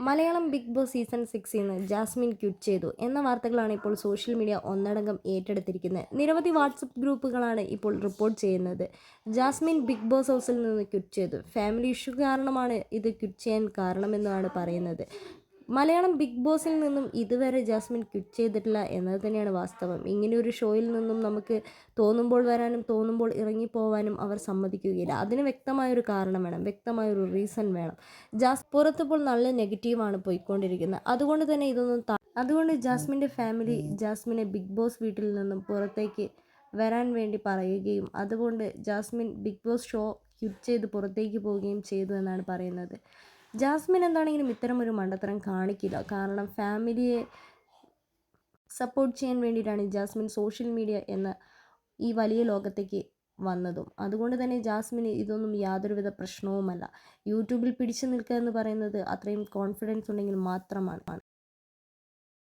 Malayalam big boss season സിക്സിൽ നിന്ന് Jasmine quit ചെയ്തു എന്ന വാർത്തകളാണ് ഇപ്പോൾ സോഷ്യൽ മീഡിയ ഒന്നടങ്കം ഏറ്റെടുത്തിരിക്കുന്നത്. നിരവധി വാട്സപ്പ് ഗ്രൂപ്പുകളാണ് ഇപ്പോൾ റിപ്പോർട്ട് ചെയ്യുന്നത്. ജാസ്മിൻ ബിഗ് ബോസ് ഹൗസിൽ നിന്ന് ക്വിറ്റ് ചെയ്തു. ഫാമിലി ഇഷ്യൂ കാരണമാണ് ഇത് ക്വിറ്റ് ചെയ്യാൻ കാരണമെന്നാണ് പറയുന്നത്. മലയാളം ബിഗ് ബോസിൽ നിന്നും ഇതുവരെ ജാസ്മിൻ ക്വിറ്റ് ചെയ്തിട്ടില്ല എന്നത് തന്നെയാണ് വാസ്തവം. ഇങ്ങനെ ഒരു ഷോയിൽ നിന്നും നമുക്ക് തോന്നുമ്പോൾ വരാനും തോന്നുമ്പോൾ ഇറങ്ങിപ്പോവാനും അവർ സമ്മതിക്കുകയില്ല. അതിന് വ്യക്തമായൊരു കാരണം വേണം വ്യക്തമായൊരു റീസൺ വേണം. ജാസ് പുറത്തിപ്പോൾ നല്ല നെഗറ്റീവാണ് പോയിക്കൊണ്ടിരിക്കുന്നത്. അതുകൊണ്ട് തന്നെ ഇതൊന്നും അതുകൊണ്ട് ജാസ്മിന്റെ ഫാമിലി ജാസ്മിനെ ബിഗ് ബോസ് വീട്ടിൽ നിന്നും പുറത്തേക്ക് വരാൻ വേണ്ടി പറയുകയും അതുകൊണ്ട് Jasmine big boss show quit ചെയ്ത് പുറത്തേക്ക് പോവുകയും ചെയ്തു എന്നാണ് പറയുന്നത്. ജാസ്മിൻ എന്താണെങ്കിലും ഇത്തരം ഒരു മണ്ടത്തരം കാണിക്കില്ല. കാരണം ഫാമിലിയെ സപ്പോർട്ട് ചെയ്യാൻ വേണ്ടിയിട്ടാണ് ജാസ്മിൻ സോഷ്യൽ മീഡിയ എന്ന ഈ വലിയ ലോകത്തേക്ക് വന്നതും. അതുകൊണ്ട് തന്നെ ജാസ്മിന് ഇതൊന്നും യാതൊരുവിധ പ്രശ്നവുമല്ല. യൂട്യൂബിൽ പിടിച്ചു നിൽക്കുക എന്ന് പറയുന്നത് അത്രയും കോൺഫിഡൻസ് ഉണ്ടെങ്കിൽ മാത്രമാണ്.